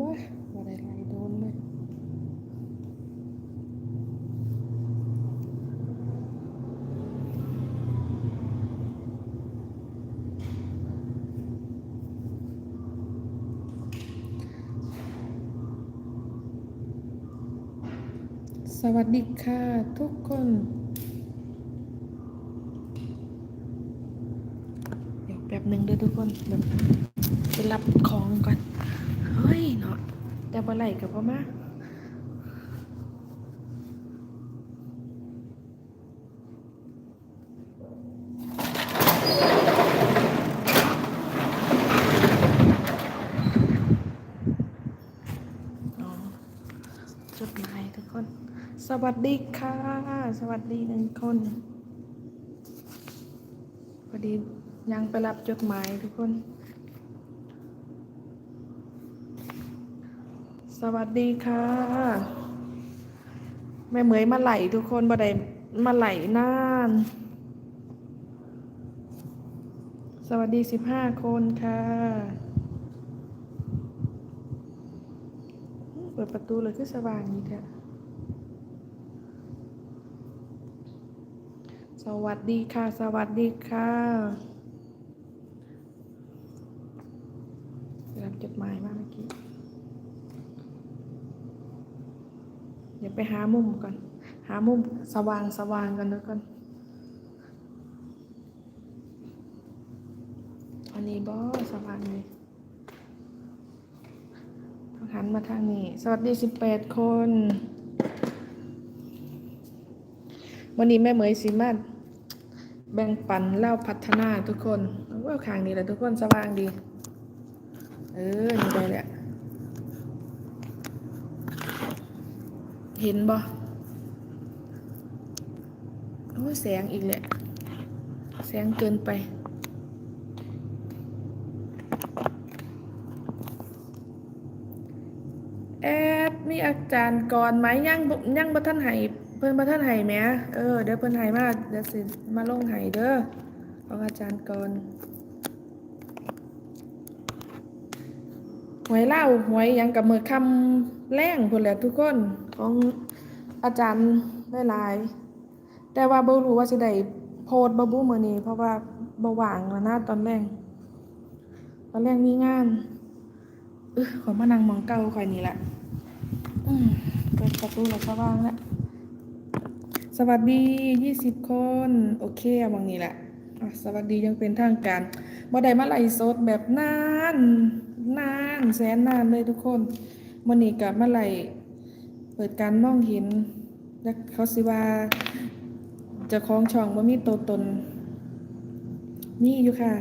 ว่าบ่ได้ไล่โดนเลยสวัสดีค่ะทุกคนเดี๋ยวแป๊บหนึ่งด้อทุกคนเดี๋ยวไปรับของก่อน เฮ้ย แต่บ่ไหลกับพ่อมาจดหมายทุกคน สวัสดีค่ะ สวัสดีหนึ่งคนพอดียังไปรับจดหมายทุกคน วัสดีค่ะ แม่เหมยมาไหลทุกคนบ่ได้มาไหลนาน สวัสดีสิบห้าคนค่ะ เปิดประตูเลยคือสว่างนี้แท้สวัสดีค่ะ สวัสดีค่ะรับจดหมายมาเมื่อกี้ เดี๋ยว ไปหามุมก่อน หามุมสว่างสว่างกันแล้วกันอันนี้บอสว่างเลยต้องหันมาทางนี้ สวัสดีสิบแปดคน วันนี้แม่เหมยสิมาแบ่งปันเล่าพัฒนาทุกคนว่าคางนี้แหละทุกคนสว่างดี เออนี่ได้แหละ เห็นบ่โอ้ยแสงอีกแหละ แสงเกินไป แอดมีอาจารย์ก่อนไหมยังบ่ยังบ่ท่านไห้เพิ่นบ่ท่านไห้แหมเออเดี๋ยวเพิ่นไห้มาเดี๋ยวสิมาลงไห้เด้อของอาจารย์ก่อน หวยเล่าหวยยังกับมือคำแรงพุ่นแหละทุกคนของอาจารย์หลายๆแต่ว่าบ่รู้ว่าสิได้โพสต์บ่บุมื้อนี้เพราะว่าบ่ว่างแล้วนะตอนแรกตอนแรกมีงานเออขอมานั่งมองเก่าข่อยนี่แหละอืมเปิดประตูแล้วสว่างแล้วสวัสดียี่สิบคน โอเคเอาหมองนี้แหละอะสวัสดียังเป็นทางการบ่ได้มาไล่สดแบบนานนาน แสนนานเลยทุกคนมื้อนี้ก็มาไล่เปิดการมองเห็นแล้วเขาสิว่าจะคล้องช่องบ่มีตัวตน นี่อยู่ค่ะ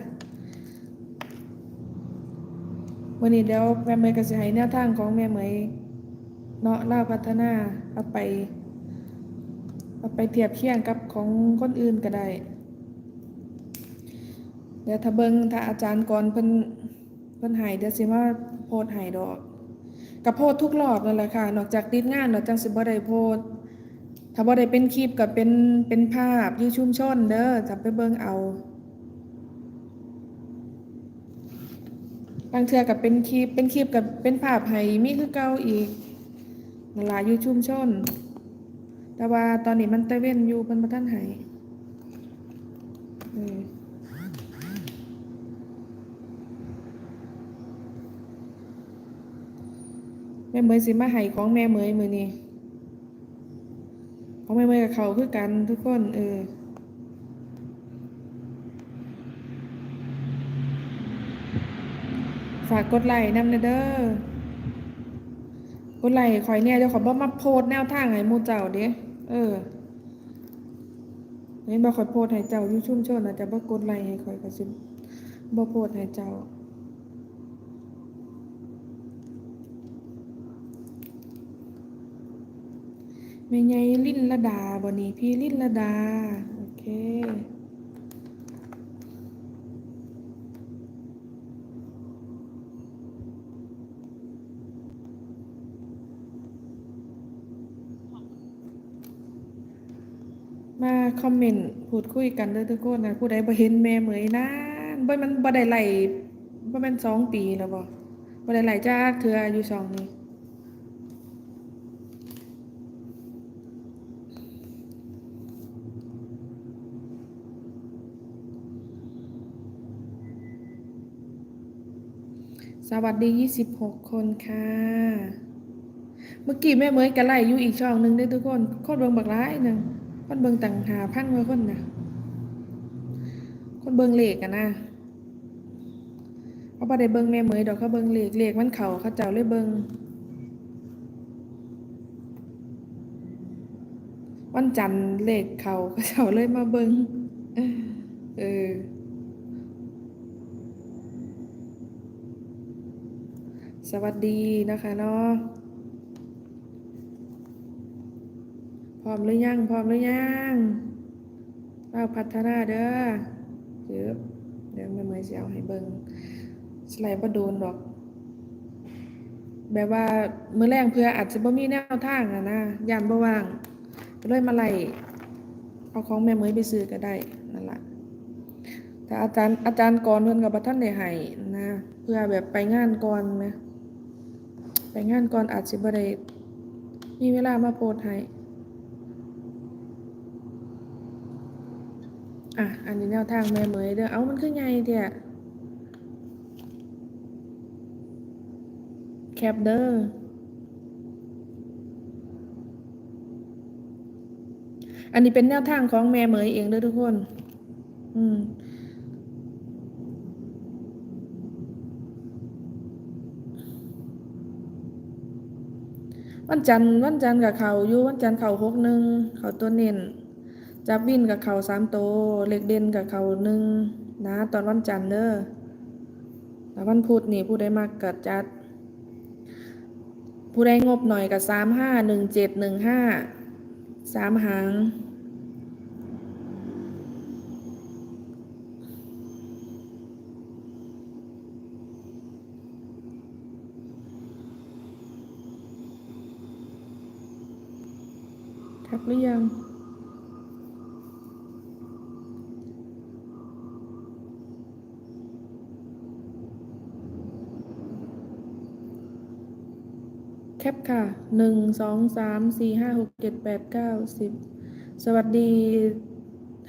วันนี้เดี๋ยวแม่เมยก็จะให้แนวทางของแม่เมยเนาะล่าพัฒนาเอาไปเอาไปเทียบเคียงกับของคนอื่นก็ได้เดี๋ยวถ้าเบิงถ้าอาจารย์ก่อนเพิ่น เพิ่นให้เดี๋ยวสิมาโพสต์ให้ดอกกับโพสทุกรอบนั่นแหละค่ะ นอกจากติดงานนาะจังสิบ่ได้โพสถ้าบ่ได้เป็นคลิปก็เป็นเป็นภาพยู่ชุมชนเด้อจับไปเบิ่งเอาบางเทื่อกับเป็นคลิปเป็นคลิปกับเป็นภาพให้มีคือเก่าอีกนั่นล่ะอยู่ชุมชน แต่ว่าตอนนี้มันตะเว้นอยู่เป็นบ่ทันห้เออแม่เมยสิมาให้ของแม่เมยมือนี้ของแม่เมยกับเขาคือกันทุกคนเออฝากกดไลค์นำเด้อกดไลค์ข่อยเนี่ยเดี๋ยวขอบ่มาโพสแนวทางให้มูเจ้าเด้เออเห็นบ่ข่อยโพสให้เจ้ายู่ชุมชนน่ะจะบ่กดไลค์ให้ข่อยก็สิบ่โพสให้เจ้า แม่ใหญ่ลินละดาบ่นี่พี่ลินละดา โอเคมาคอมเมนต์พูดคุยกันเด้อทุกคนนะผู้ใดบ่เห็นแม่เหมยนานบ่มันบ่ได้ไล่บ่แม่นสองปีแล้วบ่บ่ได้ไหลจากเทืออยู่ช่องนี้ สวัสดี 26 คนค่ะ เมื่อกี้แม่เมยกะไล่อยู่อีกช่องหนึ่งได้ทุกคนคนเบิงบักร้ายหนึ่งคนเบิงต่างหาพันกว่าคนนะคนเบิงเหลขอะนะเขาบ่ได้เบิงแม่เมยดอกเขาเบิงเหลขเหลขมันเขาเขาเจ้าเลยเบิงวันจันทร์เลขเขาเขาเจ้าเลยมาเบิงเออ วัสดีนะคะเนาะพร้อมหรือยังพร้อมหรือยังเราพัฒนาเด้อเดี๋ยวเดี๋ยวแม่เมย์จะเอาให้เบิงสไลด์บ่โดนดอกแบบว่ามื้อแรงเพื่ออาจจะบ่มีแนวทางอะนะยามบ่ว่างก็เลยมาไล่เอาของแม่เมย์ไปซื้อก็ได้นั่นแหละแต่อาจารย์อาจารย์ก่อนเพิ่อนก็บ่ทันได้ให้นะ เพื่อแบบไปงานก่อนแหม ไปงานก่อนอาจสิบ่ได้มีเวลามาโพสให้อะ อันนี้แนวทางแม่เหมยเด้อ เอามันคือไงเดี่ยแคปเด้ออันนี้เป็นแนวทางของแม่เหมยเองเด้อทุกคน อืม วันจันทร์วันจันทร์กับเขาอยู่วันจันทร์เขาหกหนึ่งเขาตัวเน้นจับวินกับเขาสามโตวเล็กเด่นกับเขาหนึ่งนะตอนวันจันทร์เด้อแล้ววันพุธนี่ผู้ใดมากกัดจัด ผู้ใดงบหน่อยกับสามห้าหนึ่งเจ็ดหนึ่งห้าสามหาง ทักหรือยัง แคปค่ะหนึ่งสองสามสี่ห้าหกเจ็ดแปดเก้าสิบสวัสดี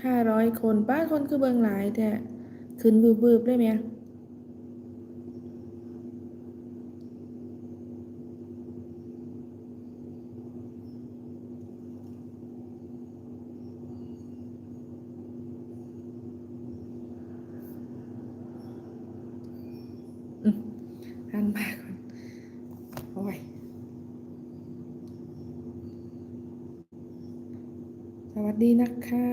ห้าร้อยคนป้าคนคือเบิงหลายแท้ขึ้นบืบๆได้ไหม อืมหันมาก่อน โอ้ย ส วัสดีนะคะ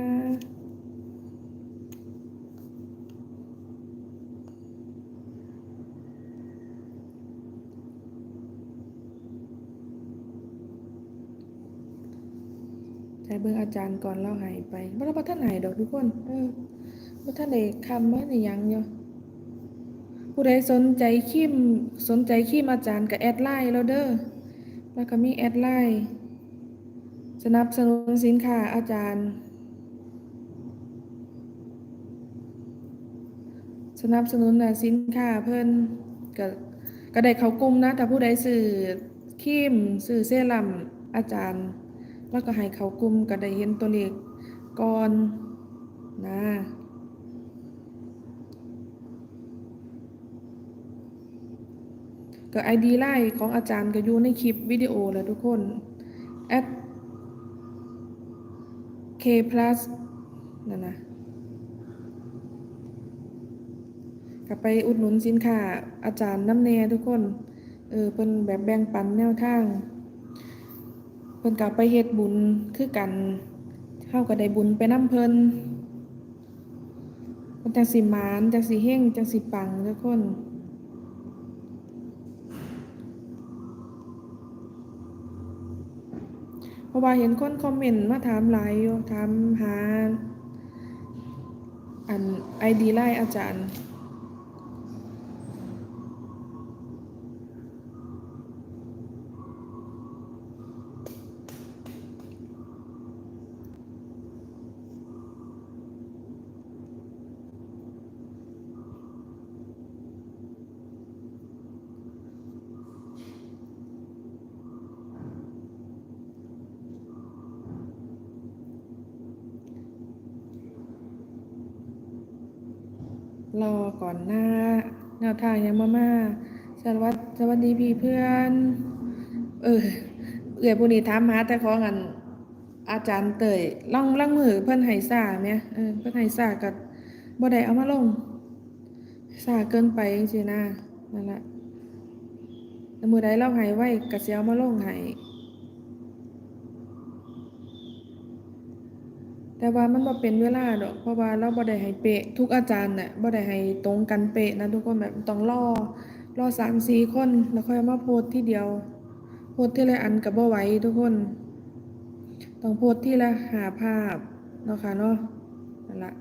ใช้เบิ่งอาจารย์ก่อนเล่าใหายไปบ่ได้บ่ท่านไหนดอกทุกคน เออบ่ท่านได้คำว่าได้ยังอยู่ผู้ใดสนใจคิมสนใจคิมอาจารย์ก็แอดไลน์แล้วเด้อ แล้วก็มีแอดไลน์ สนับสนุนสินค้าอาจารย์ สนับสนุนนะสินค้าเพิ่นก็ก็ได้เขากลุ่มนะถ้าผู้ใดซื้อครีมซื้อเซรั่มอาจารย์ แล้วก็ให้เขากลุ่มก็ได้เห็นตัวเลขก่อนนะก็ ID ไลน์ของอาจารย์ก็อยู่ในคลิปวิดีโอแล้วทุกคน at k plus นั่นนะก็ไปอุดหนุนสินค้าอาจารย์น้ำแน่ทุกคน เออเป็นแบบแบ่งปันแนวทาง เพิ่นก็ไปเฮ็ดบุญคือกันเฮาก็ได้บุญไปน้ำเพิ่นเพิ่นจังสิหมานจังสิเฮงจังสิปังทุกคน เพ ราะว่าเห็นคนคอมเมนต์มาถามหลายอยู่ถามหา อันไอดีไลน์อาจารย์ รอ ก่อนหน้าแนวทางยังมามาสวัสดสวัสดีพี่เพื่อน เออเอื้อยผู้นี้ถามหาแต่ของอันอาจารย์เตยล่องล่างมือเพิ่อนให้ซ่าแหมเออเพิ่อนให้ซ่าก็บ่ได้เอามาลงซ่าเกินไปจังซี่นะนั่นแหละแต่มือใดเราให้ไว้ก็สิเอามาลงให้ แต่ว่ามันบ่เป็นเวลาดอกเพราะว่าเราบ่ได้ให้เป๊ะทุกอาจารย์น่ะบ่ได้ให้ตรงกันเป๊ะนะทุกคนแบบต้องรอรอสามสี่คนแล้วค่อยมาโพสต์ที่เดียว โพสต์ที่ละอันก็บบ่ไหวทุกคน ต้องโพสต์ที่ละหาภาพเนาะค่ะเนาะนั่นละ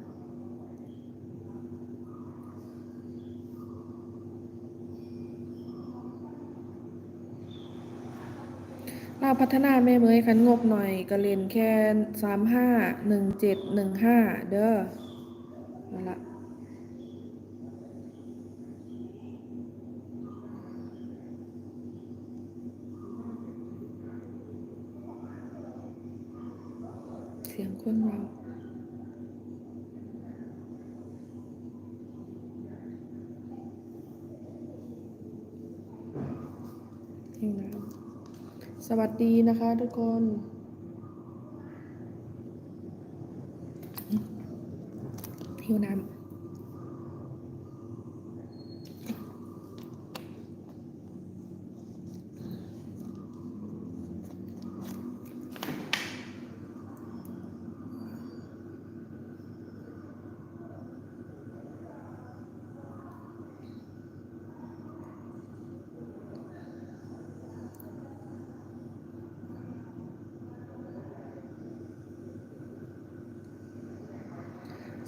เราพัฒนาแม่เมยคันงบหน่อยก็เล่นแค่สามห้าหนึ่งเจ็ดหนึ่งห้าเด้อนั่นละเสียงคนเราหิวน้ำ สวัสดีนะคะทุกคน หิวน้ำ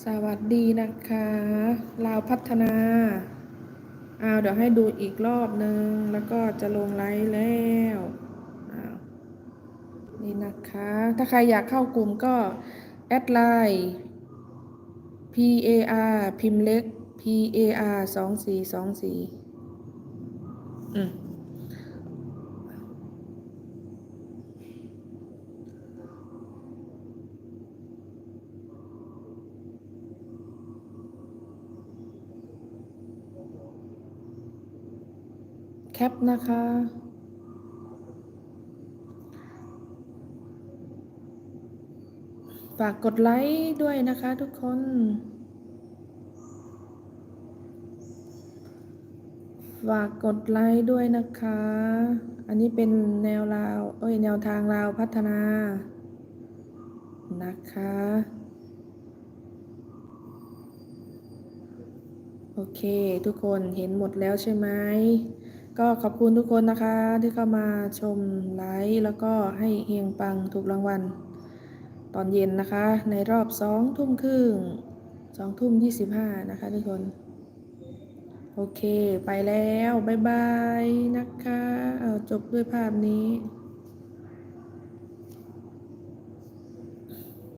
สวัสดีนะคะลาวพัฒนาอ้าวเดี๋ยวให้ดูอีกรอบนึง แล้วก็จะลงไลฟ์แล้วอ้าวนี่นะคะ ถ้าใครอยากเข้ากลุ่มก็ แอดไลน์ P A R พิมพ์เล็ก P A R สองสี่สองสี่อืม ปนะคะ ฝากกดไลค์ด้วยนะคะทุกคน ฝากกดไลค์ด้วยนะคะ อันนี้เป็นแนวราว เอ้ย แนวทางราวพัฒนา นะคะโอเค ทุกคนเห็นหมดแล้วใช่ไหม ก็ขอบคุณทุกคนนะคะที่เข้ามาชมไลฟ์แล้วก็ให้เฮงปังถูกรางวัล ตอนเย็นนะคะ ในรอบสองทุ่มครึ่งสองทุ่มยี่สิบห้านะคะทุกคน โอเค ไปแล้ว บ๊ายบายนะคะ เอาจบด้วยภาพนี้